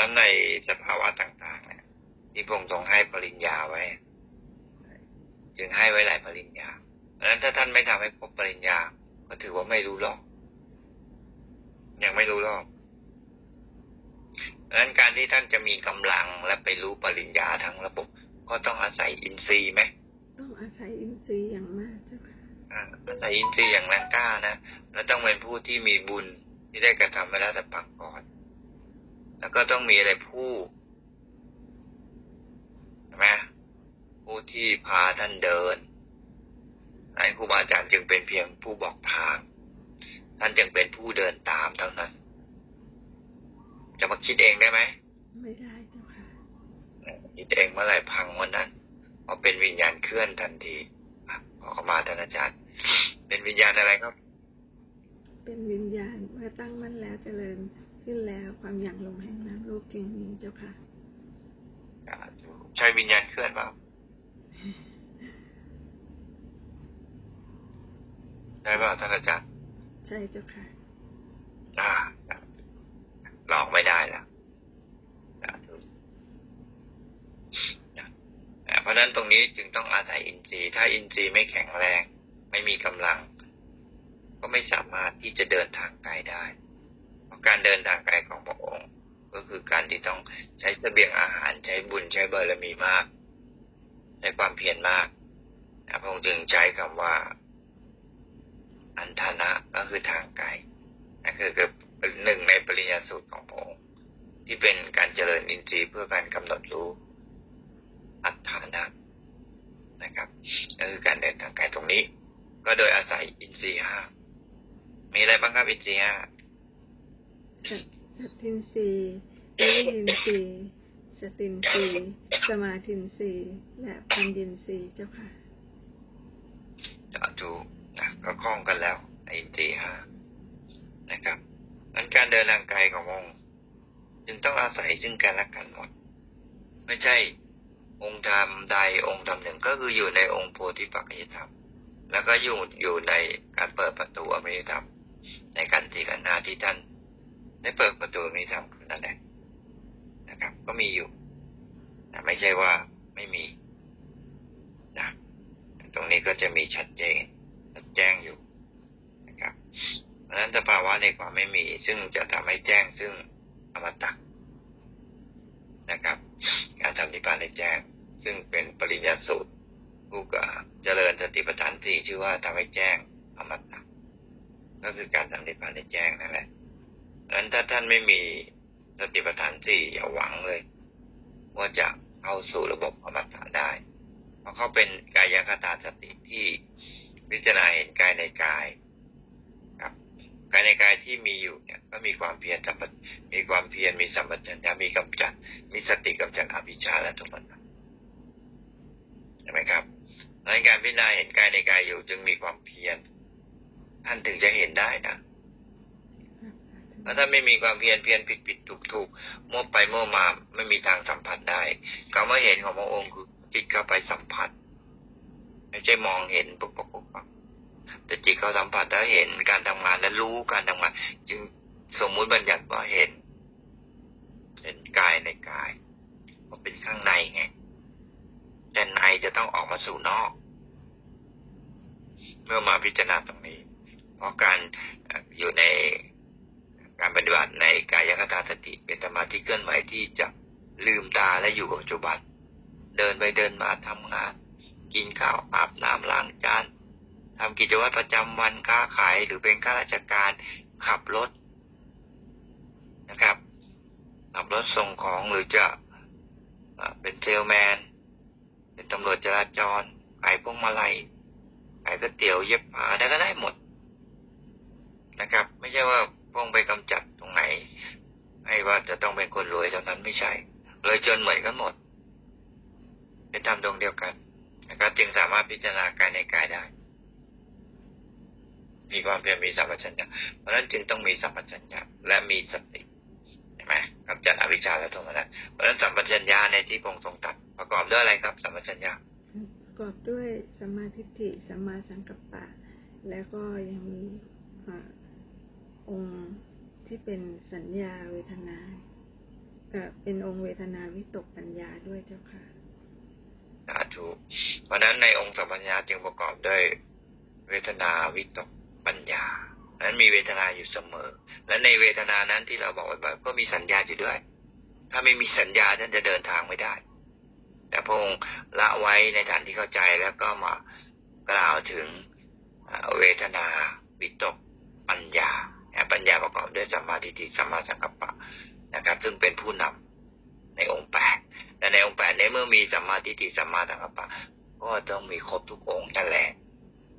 นั้นในสภาวะต่างๆเนี่ยที่พระองค์ทรงให้ปริญญาไว้ จึงให้ไว้หลายปริญญาเพราะฉะนั้นถ้าท่านไม่ทำให้ครบปริญญา ก็ถือว่าไม่รู้รอบยังไม่รู้รอบเพราะฉะนั้นการที่ท่านจะมีกำลังและไปรู้ปริญญาทั้งระบบ ก็ต้องอาศัยอินทรีย์ไหมต้องอาศัยอินทรีย์อย่างมากเจ้าค่ะอ่าอาศัยอินทรีย์อย่างแรงกล้านะ แล้วต้องเป็นผู้ที่มีบุญที่ได้กระทำไว้แล้วแต่ปังก่อน แล้วก็ต้องมีอะไรผู้ใช่ไหมผู้ที่พาท่านเดินให้ครูบาอาจารย์จึงเป็นเพียงผู้บอกทาง ท่านจึงเป็นผู้เดินตามเท่านั้น จะมาคิดเองได้ไหมไม่ได้เจ้าค่ะคิดเองเมื่อไหร่พังวันนั้นพอเป็นวิญญาณเคลื่อนทันทีอะขอเข้ามาท่านอาจารย์ เป็นวิญญาณอะไรครับ เป็นวิญญาณเมื่อตั้งมั่นแล้วเจริญ ขึ้นแล้วความอย่างลงแห่งน้ำรูปจริงนี้เจ้าค่ะใช่วิญญาณเคลื่อนเปล่าใช่เปล่าท่านอาจารย์ใช่เจ้าค่ะอ่าหลอกไม่ได้แล้วสาธุอ่าเพราะฉะนั้นตรงนี้จึงต้องอาศัยอินทรีย์ถ้าอินทรีย์ไม่แข็งแรง ไม่มีกำลัง ก็ไม่สามารถที่จะเดินทางไกลได้เพราะ การเดินทางไกลของพระองค์ ก็คือการที่ต้องใช้เสบียงอาหารใช้บุญใช้บารมีมากใช้ความเพียรมากนะพระองค์จึงใช้คำว่า อันธนะก็คือทางไกลนั่นคือคือหนึ่งในปริญญาสูตรของพระองค์ที่เป็นการเจริญอินทรีย์เพื่อการกำหนดรู้อัฏฐานะนะครับก็คือการเดินทางไกลตรงนี้ ก็โดยอาศัยอินทรีย์ห้ามีอะไรบ้างครับอินทรีย์ห้า สัตสัตทินรีวิริยินทรีสตินทรีสมาธินทรีและปัญญินทรีเจ้าค่ะจะดูนะก็คล้องกันแล้วอินทรีห้านะครับนั้นการเดินทางไกลขององค์จึงต้องอาศัยซึ่งกันและกันหมด ไม่ใช่องค์ธรรมใดองค์ธรรมหนึ่งก็คืออยู่ในองค์โพธิปัจจยธรรม แล้วก็อยู่อยู่ในการเปิดประตูอภิธรรม ในการทีละหน้าที่ท่าน ได้เปิดประตูอภิธรรมคือนั่นแหละนะครับ ก็มีอยู่นะไม่ใช่ว่าไม่มีนะตรงนี้ก็จะมีชัดเจนชัดแจ้งอยู่นะครับ เพราะฉะนั้นสภาวะในความไม่มี ซึ่งจะทำให้แจ้งซึ่งอมตะนะครับ การทำนิพพานในแจ้ง ซึ่งเป็นปริญญาสูตรผู้ก็เจริญสติปัฏฐานสี่ชื่อว่าทำให้แจ้งอมตะก็คือการทำนิพพานในแจ้งนั่นแหละ นั้นถ้าท่านไม่มีสติปัฏฐานสี่อย่าหวังเลย ว่าจะเข้าสู่ระบบอมตะได้ เพราะเขาเป็นกายคตาสติที่พิจารณาเห็นกายในกายครับกายในกายที่มีอยู่เนี่ย ก็มีความเพียรสัมปมีความเพียรมีสัมปชัญญะมีกำจัด มีสติกำจัดอภิชาและทุกข์ใช่ไหมครับในการพิจารณาเห็นกายในกายอยู่จึงมีความเพียรท่านถึงจะเห็นได้นะ แล้วถ้าไม่มีความเพียรเพียรผิดผิดถูกถูกมั่วไปมั่วมาไม่มีทางสัมผัสได้คำว่าเห็นของพระองค์คือจิตเข้าไปสัมผัส ไม่ใช่มองเห็นปุ๊บปุ๊บปุ๊บแต่จิตเขาสัมผัสแล้วเห็นการทำงานและรู้การทำงาน จึงสมมุติบัญญัติว่าเห็น เห็นกายในกายว่าเป็นข้างในไงแต่ในจะต้องออกมาสู่นอก เมื่อมาพิจารณาตรงนี้ เพราะการอยู่ใน การปฏิบัติในกายคตาสติเป็นสมาธิเคลื่อนไหวที่จะลืมตาและอยู่กับปัจจุบัน เดินไปเดินมาทำงาน กินข้าวอาบน้ำล้างจานทำกิจวัตรประจำวันค้าขายหรือเป็นข้าราชการขับรถนะครับ ขับรถส่งของหรือจะเอ่อเป็นเซลแมน เป็นตำรวจจราจรขายพวงมาลัยขายก๋วยเตี๋ยวเย็บผ้าได้ก็ได้หมดนะครับ ไม่ใช่ว่า พงไปกำจัดตรงไหนให้ว่าจะต้องเป็นคนรวยเท่านั้นไม่ใช่เลยจนเหมือนกันหมด เป็นธรรมดวงเดียวกันนะครับจึงสามารถพิจารณากายในกายได้ มีความเพียรมีสัมปชัญญะเพราะนั้นจึงต้องมีสัมปชัญญะและมีสติใช่ไหมกำจัดอวิชชาและโทมนัสเพราะนั้นสัมปชัญญะในที่พงทรงตัดประกอบด้วยอะไรครับ สัมปชัญญะประกอบด้วยสมมาทิฏฐิสัมมาสังกัปปะ แล้วก็ยังมีอ่าองค์ ที่เป็นสัญญาเวทนาเอ่อเป็นองค์เวทนาวิตกปัญญาด้วยเจ้าค่ะสาธุเพราะนั้นในองค์สัมปัญญาจึงประกอบด้วยเวทนาวิตกปัญญานั้นมีเวทนาอยู่เสมอ และในเวทนานั้นที่เราบอกบ่อยๆก็มีสัญญาอยู่ด้วย ถ้าไม่มีสัญญาท่านจะเดินทางไม่ได้ แต่พระองค์ละไว้ในฐานที่เข้าใจแล้วก็มากล่าวถึงเวทนาวิตกปัญญา ปัญญาประกอบด้วยสัมมาทิฏฐิสัมมาสังกัปปะนะครับ ซึ่งเป็นผู้นำในองค์แปดแต่ในองค์แปดในเมื่อมีสัมมาทิฏฐิสัมมาสังกัปปะ ก็ต้องมีครบทุกองค์นั่นแหละ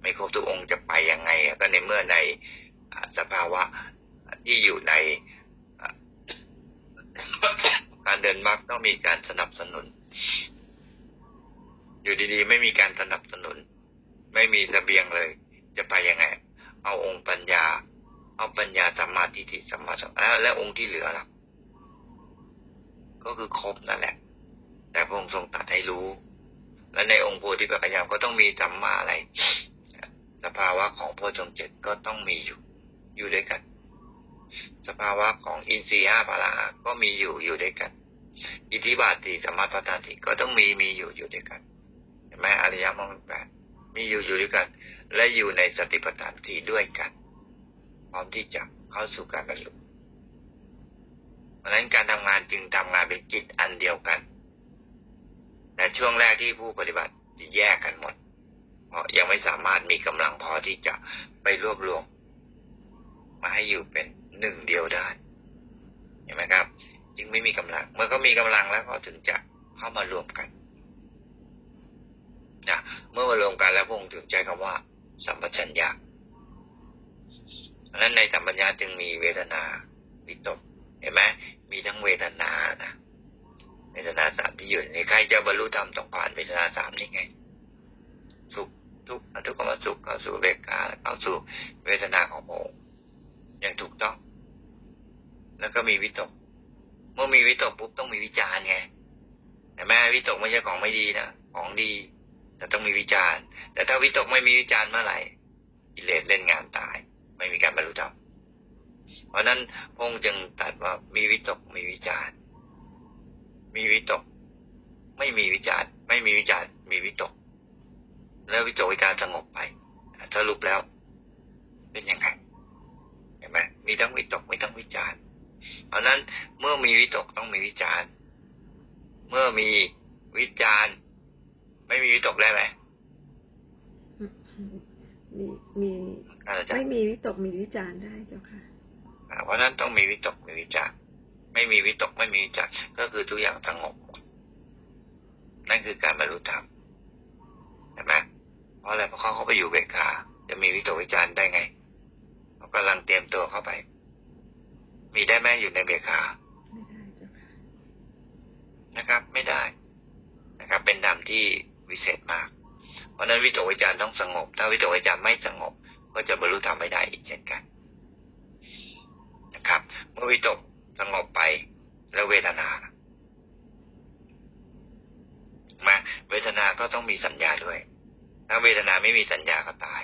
ไม่ครบทุกองค์จะไปยังไง ก็ในเมื่อในสภาวะที่อยู่ในการเดินมรรคต้องมีการสนับสนุน อยู่ดีๆ ไม่มีการสนับสนุน ไม่มีเสบียงเลย จะไปยังไง เอาองค์ปัญญา เอาปัญญาสัมมาทิฏฐิสัมมาสังแล้วแล้วองค์ที่เหลือล่ะก็คือครบนั่นแหละ แต่พระองค์ทรงตัดให้รู้ และในองค์โพธิปัจจยามก็ต้องมีสัมมาอะไรสภาวะของโพชฌงเจ็ดก็ต้องมีอยู่ อยู่ด้วยกัน สภาวะของอินทรีย์ห้าพละห้าก็มีอยู่อยู่ด้วยกัน อิทธิบาทสี่สมมาประธานสี่ก็ต้องมีมีอยู่อยู่ด้วยกันเห็นไหมอริยมรรคแปดมีอยู่อยู่ด้วยกัน และอยู่ในสติปัฏฐานสี่ด้วยกัน พร้อมที่จะเข้าสู่การบรรลุเพราะฉะนั้นการทำงานจึงทำงานเป็นจิตอันเดียวกัน แต่ช่วงแรกที่ผู้ปฏิบัติจะแยกกันหมด เพราะยังไม่สามารถมีกำลังพอที่จะไปรวบรวม มาให้อยู่เป็นหนึ่งเดียวได้เห็นไหมครับ จึงไม่มีกำลัง เมื่อเขามีกำลังแล้วเขาถึงจะเข้ามารวมกันนะเมื่อมารวมกันแล้วพงถึงใจคำว่า สัมปชัญญะ เพราะฉะนั้นในสัมปัญญาจึงมีเวทนาวิตกเห็นไหมมีทั้งเวทนานะเวทนาสามที่อยู่ในใครจะบรรลุธรรมต้องผ่านเวทนาสามนี่ไง สุขทุกข์ทุกขมสุขเข้าสู่เวกาเข้าสู่เวทนาของพระองอย่างถูกต้อง แล้วก็มีวิตก เมื่อมีวิตกปุ๊บต้องมีวิจารณ์ไงแต่แม่วิตกไม่ใช่ของไม่ดีนะของดี แต่ต้องมีวิจารณ์ แต่ถ้าวิตกไม่มีวิจารณ์เมื่อไหร่กิเลสเล่นงานตาย ไม่มีการบรรลุธรรมเพราะนั้นพงค์จึงตัดว่ามีวิตกมีวิจารมีวิตก ไม่มีวิจารไม่มีวิจารมีวิตก แล้ววิตกวิจารสงบไปสรุปแล้ว เป็นยังไงเห็นไหมมีทั้งวิตกมีทั้งวิจารเพราะนั้นเมื่อมีวิตกต้องมีวิจารเมื่อมีวิจารไม่มีวิตกได้ไหมมีมี ไม่ย์มีวิตกมีวิจารณ์ได้เจ้าค่ะอ่าเพราะฉะนั้นต้องมีวิตกมีวิจารณ์ไม่มีวิตกไม่มีวิจารณ์ก็คือทุกอย่างสงบหมดนั่นคือการบรรลุธรรมเห็นไหมเพราะอะไรเพราะเขาเข้าไปอยู่เบกขาจะมีวิตกวิจารณ์ได้ไงเขากำลังเตรียมตัวเข้าไป มีได้ไหมอยู่ในเบกขาไม่ได้เจ้าค่ะนะครับ ไม่ได้นะครับ เป็นธรรมที่วิเศษมาก เพราะฉะนั้นวิตกวิจารณ์ต้องสงบ ถ้าวิตกวิจารณ์ไม่สงบ ก็จะบรรลุธรรมไม่ได้อีกเช่นกันนะครับ เมื่อวิตกสงบไปแล้วเวทนามาเวทนาก็ต้องมีสัญญาด้วย ถ้าเวทนาไม่มีสัญญาก็ตาย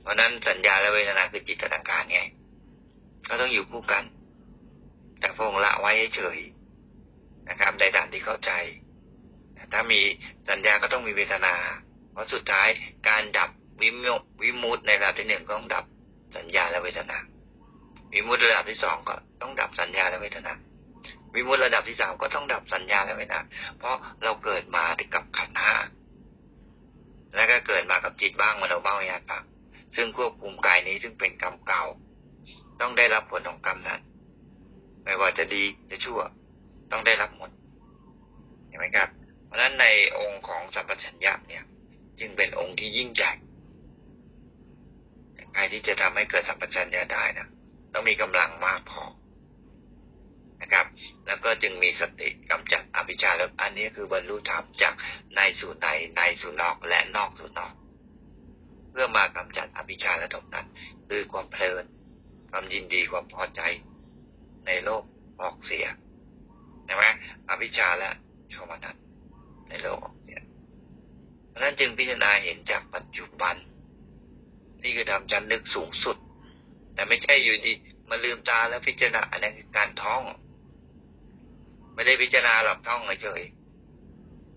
เพราะนั้นสัญญาและเวทนาคือจิตต่างการไงก็ต้องอยู่คู่กัน แต่พระองค์ละไว้เฉยนะครับ ในด่านที่เข้าใจ ถ้ามีสัญญาก็ต้องมีเวทนา เพราะสุดท้ายการดับ วิมุวิมุตในระดับที่หนึ่งก็ต้องดับสัญญาและเวทนา วิมุตระดับที่สองก็ต้องดับสัญญาและเวทนา วิมุตระดับที่สามก็ต้องดับสัญญาและเวทนา เพราะเราเกิดมากับขันธ์ห้าแล้วก็เกิดมากับจิตบ้างมโนบ้างญญาณบ้างซึ่งควบคุมกายนี้ซึ่งเป็นกรรมเก่า ต้องได้รับผลของกรรมนั้น ไม่ว่าจะดีจะชั่ว ต้องได้รับหมดเห็นไหมครับ เพราะฉะนั้นในองค์ของสัมปชัญญะเนี่ย จึงเป็นองค์ที่ยิ่งใหญ่ รที่จะทำให้เกิดสัมปชัญญะได้นะต้องมีกำลังมากพอนะครับ แล้วก็จึงมีสติกำจัดอภิชาแล้วอันนี้คือบรรลุธรรมจากในสู่ในในสู่นอกและนอกสู่นอก เพื่อมากำจัดอภิชาและตรงนั้นคือความเพลินความยินดีความพอใจในโลกออกเสียใช่ไหมอภิชาและโทมนัสในโลกออกเสียเพราะฉะนั้นจึงพิจารณาเห็นจากปัจจุบัน นี่คือทำจันลึกสูงสุด แต่ไม่ใช่อยู่ดีมาลืมตาแล้วพิจารณาอันนั้นคือการท้อง ไม่ได้พิจารณาหรอกท่องเฉย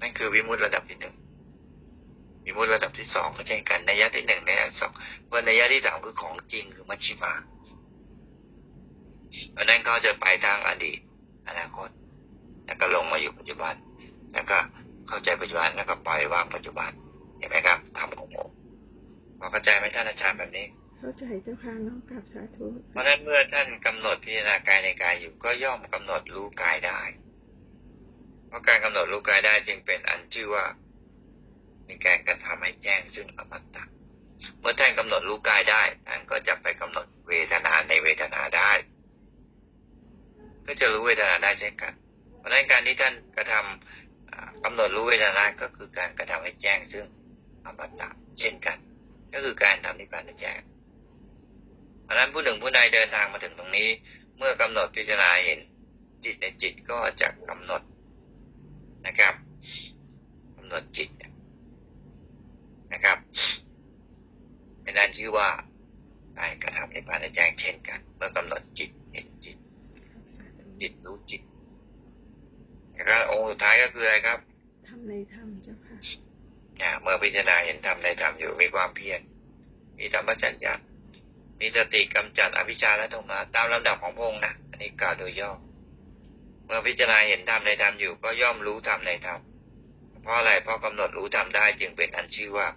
นั่นคือวิมุตติระดับที่หนึ่งวิมุตติระดับที่สองก็เช่นกันในยะที่หนึ่งในยะสองวันในยะที่สามคือของจริงคือมัชชิมาเพราะนั้นเขาจะไปทางอดีตอนาคต แล้วก็ลงมาอยู่ปัจจุบัน แล้วก็เข้าใจปัจจุบันแล้วก็ปล่อยวางปัจจุบันเห็นไหมครับทำของผม พอเข้าใจไหมท่านอาจารย์แบบนี้ เข้าใจเจ้าค่ะน้องกราบสาธุ เพราะฉะนั้นเมื่อท่านกำหนดพิจารณากายในกายอยู่ก็ย่อมกำหนดรู้กายได้ เพราะการกำหนดรู้กายได้จึงเป็นอันชื่อว่า มีการกระทำให้แจ้งซึ่งอมตะเมื่อท่านกำหนดรู้กายได้ท่านก็จะไปกำหนดเวทนาในเวทนาได้ ก็จะรู้เวทนาได้เช่นกัน เพราะฉะนั้นการที่ท่านกระทำอ่ากำหนดรู้เวทนาก็คือการกระทำให้แจ้งซึ่งอมตะเช่นกัน ก็คือการทำนิพพานแจ้งเพราะนั้นผู้หนึ่งผู้ใดเดินทางมาถึงตรงนี้ เมื่อกำหนดพิจารณาเห็น จิตในจิตก็จะกำหนดนะครับกำหนดจิตนะครับเป็นนั้นชื่อว่าการกระทำในปานแจ้งเช่นกัน เมื่อกำหนดจิตเห็นจิต จิตรู้จิตนะครับองค์สุดท้ายก็คืออะไรครับทำในธรรม เจ้าค่ะอ่าเมื่อพิจารณาเห็นธรรมในธรรมอยู่มีความเพียรมีธรรมจัญญามีสติกำจัดอภิชฌาและโทมนัสตามลำดับของพระองค์นะอันนี้กล่าวโดยย่อ เมื่อพิจารณาเห็นธรรมในธรรมอยู่ก็ย่อมรู้ธรรมในธรรมเพราะอะไรเพราะกำหนดรู้ธรรมได้จึงเป็นอันชื่อว่า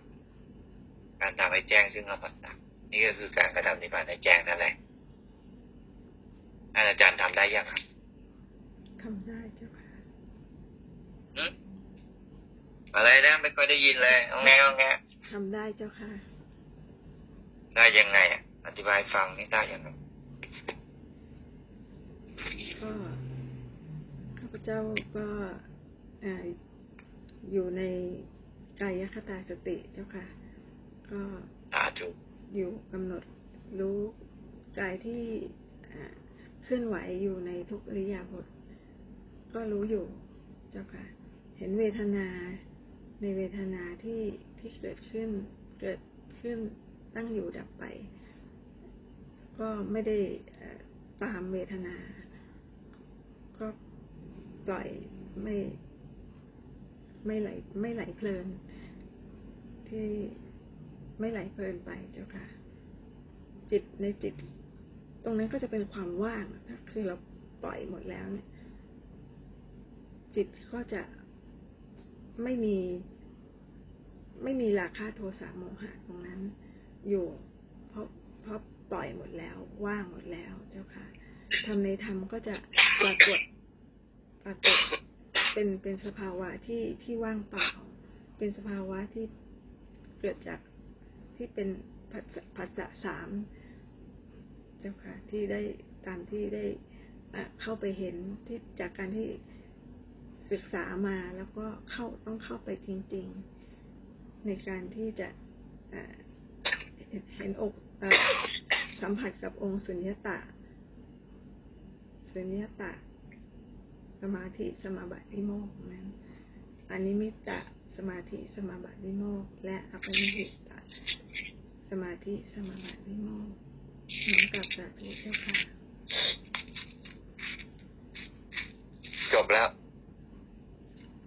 การทำให้แจ้งซึ่งอมตะนี่ก็คือการกระทำนิพพานให้แจ้งนั่นแหละท่านอาจารย์ทำได้ยังครับทำได้เจ้าค่ะหึ อะไรนะไม่ค่อยได้ยินเลยเอาแงเอาแงทำได้เจ้าค่ะ ได้ยังไงอะ อธิบายฟังนี่ได้ยังไงก็ข้าพเจ้าก็อ่าอยู่ในกายคตาสติเจ้าค่ะ ก็สาธุอยู่กำหนดรู้กายที่อ่าเคลื่อนไหวอยู่ในทุกอริยาบท ก็รู้อยู่เจ้าค่ะ เห็นเวทนา ในเวทนาที่ที่เกิดขึ้นเกิดขึ้นตั้งอยู่ดับไป ก็ไม่ได้ตามเวทนา ก็ปล่อยไม่ไม่ไหลไม่ไหลเพลิน ที่ไม่ไหลเพลินไปเจ้าค่ะ จิตในจิต ตรงนั้นก็จะเป็นความว่างถ้าคือเราปล่อยหมดแล้วเนี่ย จิตก็จะ ไม่มี ไม่มีราคาโทสะโมหะตรงนั้น อยู่เพราะเพราะปล่อยหมดแล้วว่างหมดแล้วเจ้าค่ะทำในธรรมก็จะปรากฏปรากฏเป็นเป็นสภาวะที่ที่ว่างเปล่า เป็นสภาวะที่เกิดจากที่เป็นปัจจะสามเจ้าค่ะที่ได้ตามที่ได้เข้าไปเห็นที่จากการที่ ศึกษามาแล้วก็เข้าต้องเข้าไปจริง ๆ ในการที่จะเห็นอกสัมผัสกับองค์สุญญตาสุญญตาสมาธิสมาบัติวิโมกนั้นอันนี้มิตตะสมาธิสมาบัติวิโมกและอปนิหิตะสมาธิสมาบัติวิโมกเหมือนกับสาธุเจ้าค่ะ จบแล้ว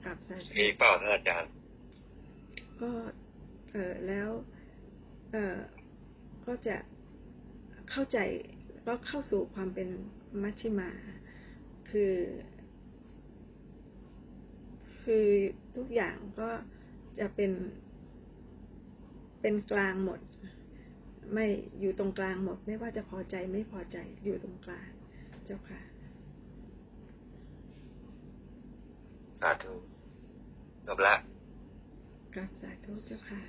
กับสาธุมีเปล่าท่านอาจารย์ ก็ เออแล้ว เออก็จะเข้าใจก็เข้าสู่ความเป็นมัชชิมา คือ คือทุกอย่างก็จะเป็น เป็นกลางหมด ไม่อยู่ตรงกลางหมด ไม่ว่าจะพอใจไม่พอใจอยู่ตรงกลาง เจ้าค่ะสาธุ จบแล้วกับสาธุเจ้าค่ะ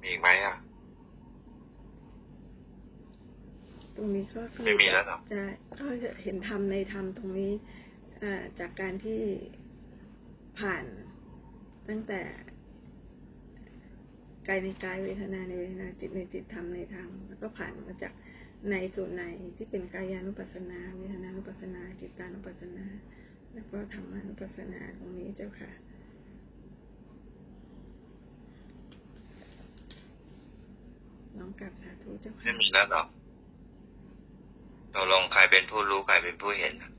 มีอีกไหมอะ ตรงนี้ก็คือไม่มีแล้วเหรอจะก็จะเห็นธรรมในธรรมตรงนี้อ่าจากการที่ผ่านตั้งแต่กายในกายเวทนาในเวทนาจิตในจิตธรรมในธรรมแล้วก็ผ่านมาจากในส่วนในที่เป็นกายานุปัสสนา เวทนานุปัสสนา จิตานุปัสสนา แล้วก็ธรรมานุปัสสนาตรงนี้เจ้าค่ะ น้องกลับสาธุเจ้าไม่ค่ะมีแล้วเหรอตกลงใครเป็นผู้รู้ใครเป็นผู้เห็นน่ะ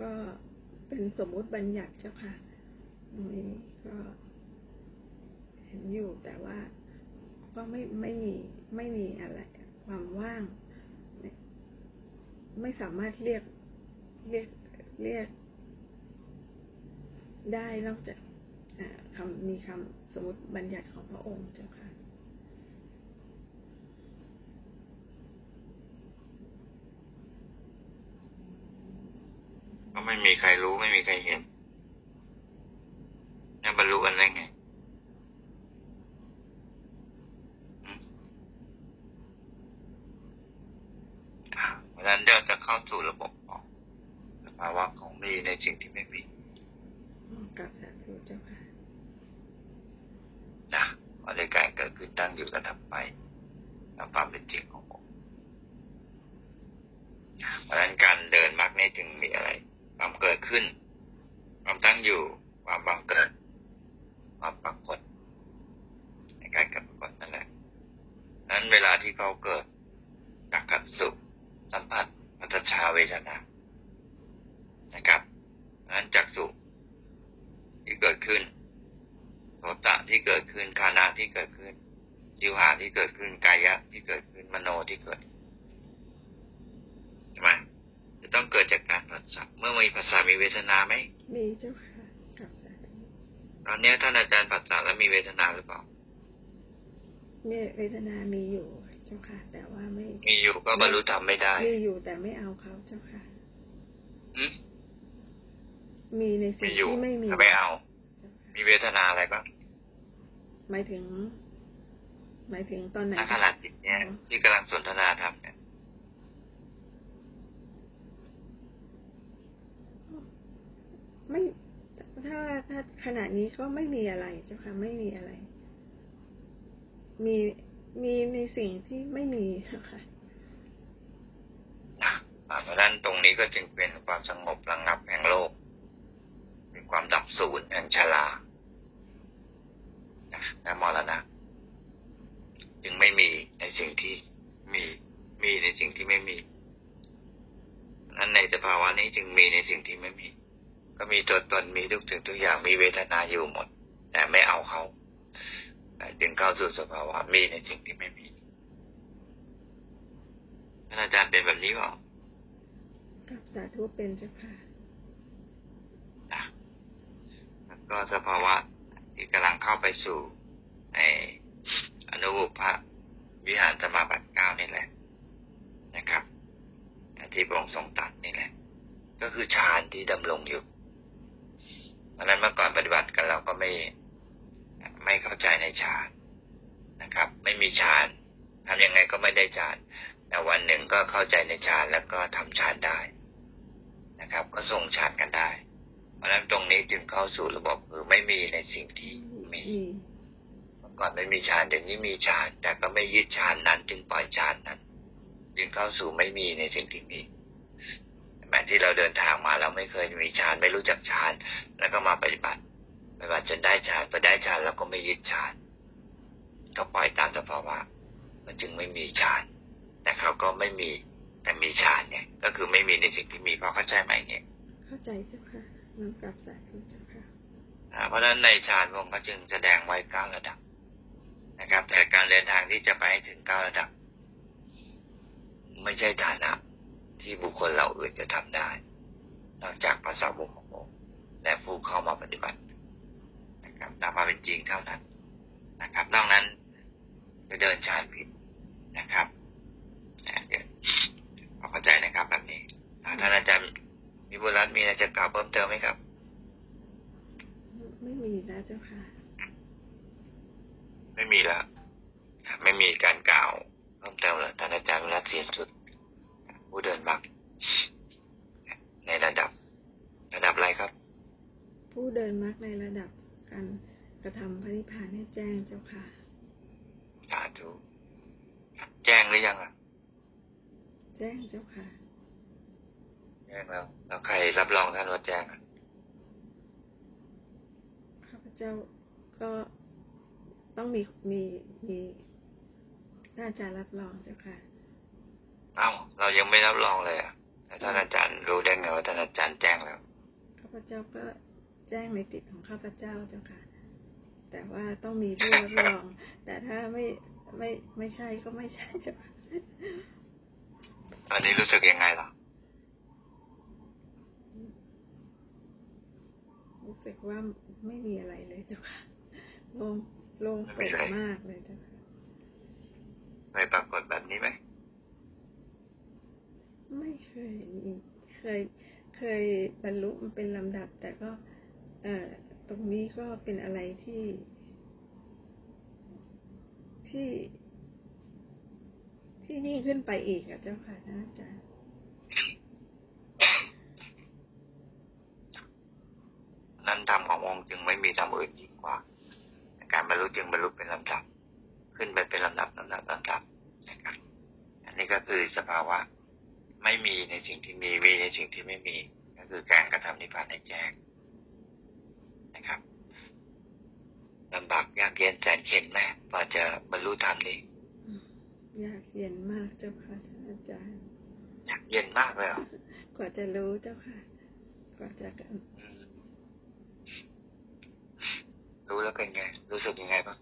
ก็เป็นสมมุติบัญญัติเจ้าค่ะตรงนี้ก็เห็นอยู่แต่ว่าก็ไม่ไม่มีไม่มีอะไร ความว่าง ไม่สามารถเรียกเรียกเรียก ได้นอกจากอ่าคำมีคำสมมติบัญญัติของพระองค์เจ้าค่ะ ก็ไม่มีใครรู้ไม่มีใครเห็นจะบรรลุกันได้ไงเพราะฉะนั้นเราจะเข้าสู่ระบบของสภาวะของมีในสิ่งที่ไม่มี กับสาธุเจ้าค่ะนะเพราะในการเกิดขึ้นตั้งอยู่ระดับไปตามความเป็นจริงของผมเพราะฉะนั้นการเดินมรรคนี้จึงมีอะไร ความเกิดขึ้น ความตั้งอยู่ ความบังเกิด ความปรากฏในการเกิดปรากฏนั่นแหละนั้นเวลาที่เขาเกิดกักกัดสุขสัมผัสมัตชาเวทนานะครับนั้นจากสุข ที่เกิดขึ้นโสตะที่เกิดขึ้นคานาที่เกิดขึ้นยิวหาที่เกิดขึ้นกายะที่เกิดขึ้นมโนที่เกิดใช่ไหมจะต้องเกิดจากการผัสสะเมื่อมีภาษามีเวทนาไหมมีเจ้าค่ะกับสาธุตอนนี้ท่านอาจารย์ผัสสะแล้วมีเวทนาหรือเปล่ามีเวทนามีอยู่เจ้าค่ะ แต่ว่าไม่ มีอยู่ก็บรรลุธรรมไม่ได้ มีอยู่แต่ไม่เอาเขาเจ้าค่ะอืม มีในสิ่มีงอยู่ที่ไม่มีแต่ไม่เอาเจ้าค่ะมีเวทนาอะไรบ้างหมายถึง หมายถึงตอนไหนณขณะจิตเนี่ยที่กำลังสนทนาธรรมเนี่ยไม่ถ้าถ้าขณะนี้ก็ไม่มีอะไรเจ้าค่ะไม่มีอะไร มีมีในสิ่งที่ไม่มีเจ้าค่ะนะอ่าเพราะฉะนั้นตรงนี้ก็จึงเป็นความสงบระงับแห่งโลกเป็น ความดับสูญแห่งชรานะและมรณะจึงไม่มีในสิ่งที่มีมีในสิ่งที่ไม่มีนั้นในสภาวะนี้จึงมีในสิ่งที่ไม่มี ก็มีตัวตนมีทุกสิ่งทุกอย่างมีเวทนาอยู่หมด แต่ไม่เอาเขาจึงเข้าสู่สภาวะมีในสิ่งที่ไม่มีท่านอาจารย์เป็นแบบนี้เปล่ากับสาธุเป็นเจ้าค่ะนะแล้ว ก็สภาวะที่กำลังเข้าไปสู่ในอนุบุพะวิหารสมาบัติเก้านี่แหละนะครับที่พระองทรงตัดนี่แหละ ก็คือฌานที่ดำรงอยู่เพราะนั้นเมื่อก่อนปฏิบัติกันเราก็ไม่ไม่เข้าใจในฌานนะครับ ไม่มีฌานทำยังไงก็ไม่ได้ฌานแต่วันหนึ่งก็เข้าใจในฌานแล้วก็ทำฌานได้นะครับ ก็ส่งฌานกันได้ ราะฉะนั้นตรงนี้จึงเข้าสู่ระบบคือไม่มีในสิ่งที่มีมีเมื่อก่อนไม่มีฌานเดี๋ยวนี้มีฌานแต่ก็ไม่ยึดฌานนั้น จึงปล่อยฌานนั้น จึงเข้าสู่ไม่มีในสิ่งที่มีแม้ที่เราเดินทางมาเราไม่เคยมีฌานไม่รู้จักฌานแล้วก็มาปฏิบัติปฏิบัติจนได้ฌานพอได้ฌานเราก็ไม่ยึดฌานก็ปล่อยตามสภาวะมันจึงไม่มีฌานแต่เขาก็ไม่มีแต่มีฌานเนี่ย ก็คือไม่มีในสิ่งที่มีพอเข้าใจไหมเนี่ย เข้าใจเจ้าค่ะน้อมกับสาธุเจ้าค่ะเพราะฉะนั้นในฌานพระองก็จึงแสดงไว้เก้าระดับนะครับ แต่การเดินทางที่จะไปให้ถึงเก้าระดับ ไม่ใช่ฐานะที่บุคคลเราอื่นจะทำได้ นอกจากภาษาวกขององค์และผู้เข้ามาปฏิบัตินะครับตามมาเป็นจริงเท่านั้นนะครับ นอกนั้นจะเดินฌานผิดนะครับเข้าใจนะครับแบบนี้อ่าท่านอาจารย์ มีบุญรัตน์มีอะไรจะกล่าวเพิ่มเติมไหมครับ ไม่มีแล้วเจ้าค่ะ ไม่มีแล้วไม่มีการกล่าวเพิ่มเติมเลยท่านอาจารย์วิรัตเสียนสุด ผู้เดินมักในระดับ ระดับอะไรครับ ผู้เดินมรรคในระดับการกระทำพระนิพพานให้แจ้งเจ้าค่ะสาธุแจ้งหรือยังอะ แจ้งเจ้าค่ะ แจ้งแล้ว แล้วใครรับรองท่านว่าแจ้งอะข้าพเจ้าก็ต้องมีมีมีท่านอาจารย์รับรองเจ้าค่ะ เอ้า เรายังไม่รับรองเลยอะแล้วท่านอาจารย์รู้ได้ไงว่าท่านอาจารย์แจ้งแล้ว ข้าพเจ้าก็แจ้งในติดของข้าพเจ้าเจ้าค่ะ แต่ว่าต้องมีผู้รับรอง แต่ถ้าไม่ไม่ไม่ใช่ก็ไม่ใช่เจ้าค่ะตอนนี้รู้สึกยังไงล่ะรู้ สึกว่าไม่มีอะไรเลยเจ้าค่ะโล่งโล่งโปร่งมากเลยเจ้าค่ะเคยปรากฏแบบนี้ไหมไม่เคยมีเคยเคยบรรลุมันเป็นลำดับ แต่ก็ เอ่อตรงนี้ก็เป็นอะไรที่ ที่ ที่ยิ่งขึ้นไปอีกอะเจ้าค่ะท่านอาจารย์ นั้นธรรมขององค์จึงไม่มีธรรมอื่นยิ่งกว่า การบรรลุจึงบรรลุเป็นลำดับ ขึ้นไปเป็นลำดับลำดับลำดับนะครับอันนี้ก็คือสภาวะไม่มีในสิ่งที่มีมีในสิ่งที่ไม่มี ก็คือการกระทำนิพพานในแจ้งนะครับลำบากยากเย็นแสนเข็ญไหมกว่าจะบรรลุธรรมนี้อยากเย็นมากเจ้าค่ะท่านอาจารย์ยากเย็นมากเลยเหรอกว่าจะรู้เจ้าค่ะ กว่าจะ อืม รู้แล้วเป็นไง รู้สึกยังไงบ้าง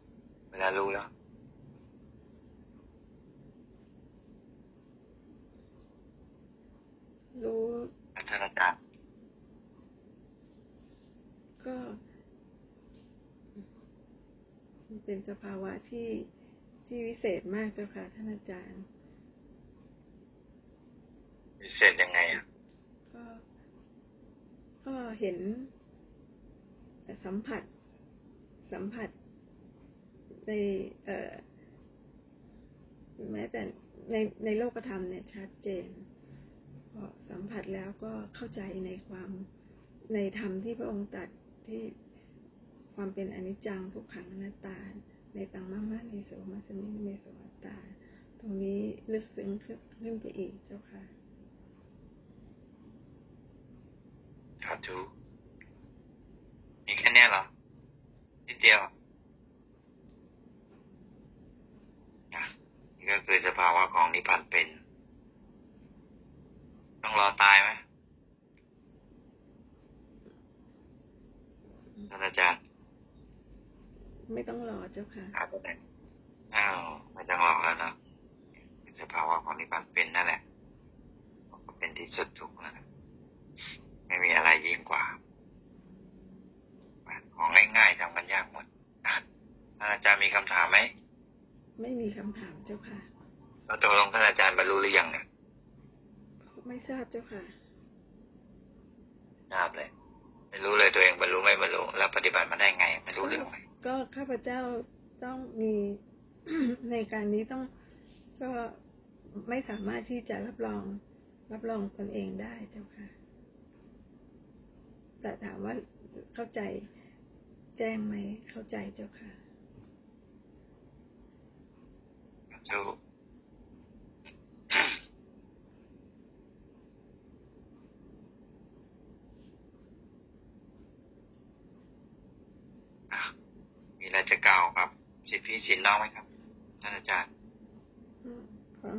เวลารู้แล้วรู้อาจารย์อาจารย์ก็มันเป็นสภาวะที่ที่วิเศษมากเจ้าค่ะท่านอาจารย์พิเศษยังไงอะก็ก็เห็นสัมผัส สัมผัสในเอ่อแม้แต่ในในโลกธรรมเนี่ยชัดเจนพอสัมผัสแล้วก็เข้าใจในความในธรรมที่พระองค์ตรัสที่ความเป็นอนิจจังทุกขังอนัตตา ในตังมะมะในโสมัสมิเมโสอัตตา ตรงนี้ลึกซึ้งขึ้นไปอีกเจ้าค่ะครับทูมีแค่นี้เหรอ นิดเดียวอะนี่ก็คือสภาวะของนิพพานเป็น ต้องรอตายไหมท่านอาจารย์ ไม่ต้องรอเจ้าค่ะอาจจะได้อ้าวไม่ต้องรอแล้วเนาะเป็นสภาวะของนิพพานเป็นนั่นแหละ ก็เป็นที่สุดทุกข์นะครับไม่มีอะไรยิ่งกว่า ของง่ายๆทำกันยากหมดอะท่านอาจารย์มีคำถามไหม ไม่มีคำถามเจ้าค่ะเราตกลงท่านอาจารย์บรรลุหรือยังเนี่ยไม่ทราบเจ้าค่ะทราบเลย ไม่รู้เลยตัวเองบรรลุไม่บรรลุแล้วปฏิบัติมาได้ไง ไม่รู้เรื่องเลยก็ข้าพเจ้าต้องมีในการนี้ต้องก็ไม่สามารถที่จะรับรอง รับรองตนเองได้เจ้าค่ะ แต่ถามว่าเข้าใจ แจ้งไหมเข้าใจเจ้าค่ะสู้อะมีอะไรจะกล่าวครับสิทธิพี่สินน้องไหมครับท่านอาจารย์ขอ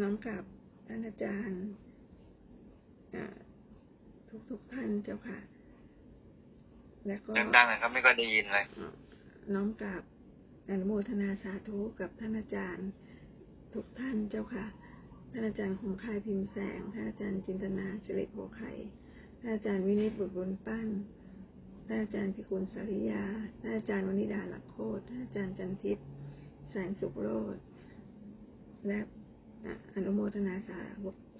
น้อมกราบท่านอาจารย์ทุกทุกๆท่านเจ้าค่ะ แล้วก็ดังๆหน่อยครับ ไม่ก็ได้ยินเลยน้อมกราบอนุโมทนาสาธุกับท่านอาจารย์ ทุกท่านเจ้าค่ะ ท่านอาจารย์คงคายพิมพ์แสงท่านอาจารย์จินตนาสิริโภไข่ท่านอาจารย์วินิจบุตรบุญปั้นท่านอาจารย์พิกุลสาริยาท่านอาจารย์วนิดาหลักโคตรท่านอาจารย์จันทิพย์แสงสุขโรธและอนุโมทนาสา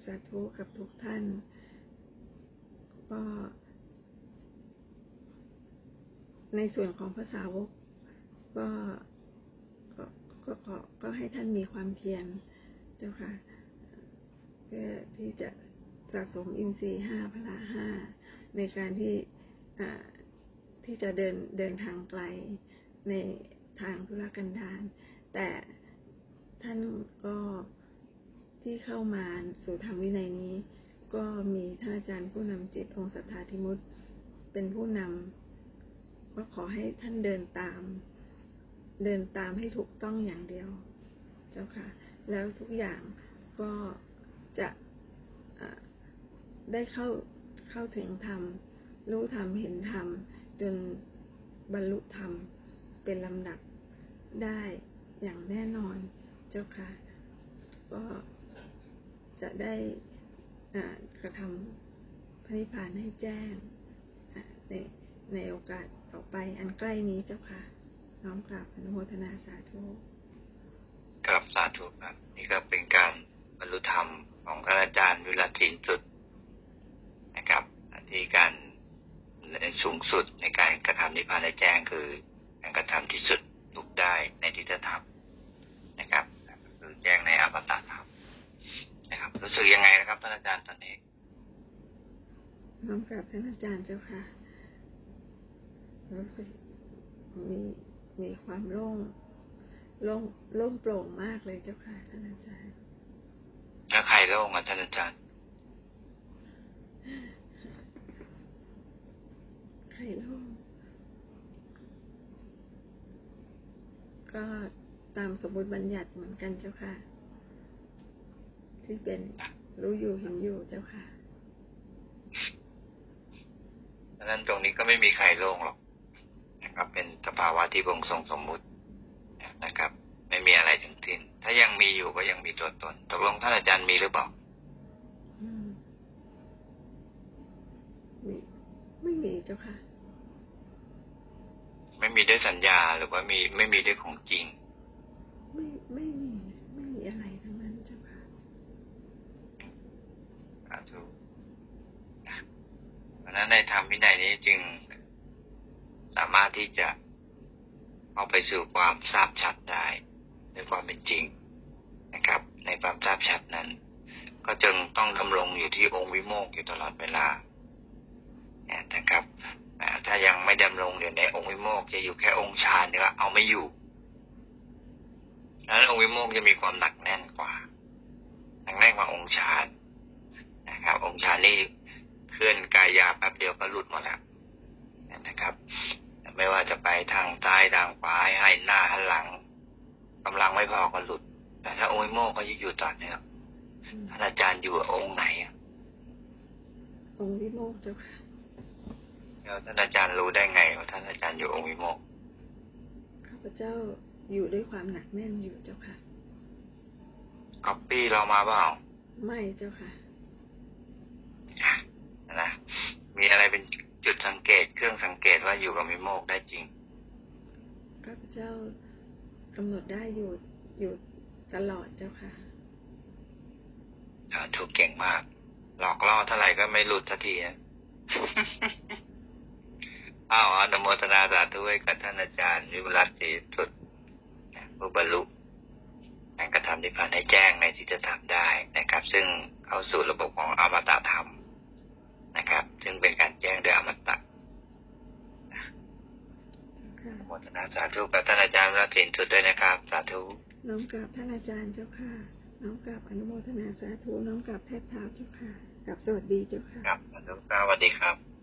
สาธุกับทุกท่าน ก็ ในส่วนของภาษาวกก็ก็ก็ก็ก็ให้ท่านมีความเพียรเจ้าค่ะเพื่อที่จะสะสมอินทรีย์ห้าพละห้าในการที่ที่จะเดินเดินทางไกลในทางธุรกันดารแต่ท่านก็ที่เข้ามาสู่ธรรมวินัยนี้ ก็มีท่านอาจารย์ผู้นำจิตองค์สัทธาธิมุตเป็นผู้นำ ก็ขอให้ท่านเดินตาม เดินตามให้ถูกต้องอย่างเดียว เจ้าค่ะ แล้วทุกอย่างก็จะอ่าได้เข้าเข้าถึงธรรม รู้ธรรมเห็นธรรม จนบรรลุธรรมเป็นลำดับได้อย่างแน่นอนเจ้าค่ะ ก็จะได้กระทำพระนิพพานให้แจ้งในในโอกาส ต่อไปอันใกล้นี้เจ้าค่ะ น้อมกราบอนุโมทนาสาธุครับสาธุครับ นี่ก็เป็นการบรรลุธรรมของท่านอาจารย์วิรัตสินสุดนะครับที่การในสูงสุดในการกระทำนิพพานได้แจ้งคือการกระทำที่สุดทุกได้ในทิฏฐธรรมนะครับคือแจ้งในอมตะธรรมนะครับ รู้สึกยังไงนะครับท่านอาจารย์ตอนนี้น้อมกราบท่านอาจารย์เจ้าค่ะ รู้สึกมีมีความโล่งโล่งโล่งโปร่งมากเลยเจ้าค่ะท่านอาจารย์ถ้าใครโล่งอะท่านอาจารย์ใครโล่งก็ตามสมมติบัญญัติเหมือนกันเจ้าค่ะ ที่เป็นรู้อยู่เห็นอยู่เจ้าค่ะดังนั้นตรงนี้ก็ไม่มีใครโล่งหรอก นะครับเป็นสภาวะที่บ่งทรงสมมุตินะครับ ไม่มีอะไรทั้งสิ้นถ้ายังมีอยู่ก็ยังมีตัวตนตกลงท่านอาจารย์มีหรือเปล่าอืมมีไม่มีเจ้าค่ะ ไม่มีด้วยสัญญาหรือว่ามีไม่มีด้วยของจริง ไม่ไม่มีไม่มีอะไรทั้งนั้นเจ้าค่ะสาธุนะเพราะฉะนั้นในธรรมวินัยนี้จึง สามารถที่จะเอาไปสู่ความทราบชัดได้ในความเป็นจริงนะครับ ในความทราบชัดนั้น ก็จึงต้องดำรงอยู่ที่องค์วิโมกอยู่ตลอดเวลานะครับถ้ายังไม่ดำรงอยู่ในองค์วิโมกจะอยู่แค่องค์ฌานเดียก็เอาไม่อยู่ดังนั้นองค์วิโมกจะมีความหนักแน่นกว่าหนักแน่นกว่าองค์ฌานนะครับ องค์ฌานนี่เคลื่อนกายยาแป๊บเดียวก็หลุดหมดแล้วนะครับ ไม่ว่าจะไปทางซ้ายทางขวาให้หน้าหันหลังกำลังไม่พอก็หลุด แต่ถ้าองค์วิโมกข์ก็อยู่ต่อเนื่องอืมท่านอาจารย์อยู่องค์ไหนอะองค์วิโมกข์เจ้าค่ะแล้วท่านอาจารย์รู้ได้ไงว่าท่านอาจารย์อยู่องค์วิโมกข์ข้าพเจ้าอยู่ด้วยความหนักแน่นอยู่เจ้าค่ะก๊อปปี้เรามาเปล่าไม่เจ้าค่ะนะมีอะไรเป็น จุดสังเกตเครื่องสังเกตว่าอยู่กับวิโมกข์ได้จริงข้าพเจ้ากำหนดได้อยู่อยู่ตลอดเจ้าค่ะอ่าถูกเก่งมาก หลอกล่อเท่าไหร่ก็ไม่หลุดทันทีนะอ้าวอนุโมทนาสาธุให้กับท่านอาจารย์วิบุลัตศรีสุดนะผู้บรรลุการกระทำนิพพานให้แจ้งในที่จะทำได้นะครับ ซึ่งเข้าสู่ระบบของอมตะธรรม นะครับ ซึ่งเป็นการแจ้งโดยอมตะค่ะอนุโมทนาสาธุกับท่านอาจารย์วิบุลัตศรีสุดด้วยนะครับ สาธุน้อมกราบท่านอาจารย์เจ้าค่ะ น้อมกราบอนุโมทนาสาธุน้อมกราบแทบเท้าเจ้าค่ะกราบสวัสดีเจ้าค่ะครับสาธุครับสวัสดีครับ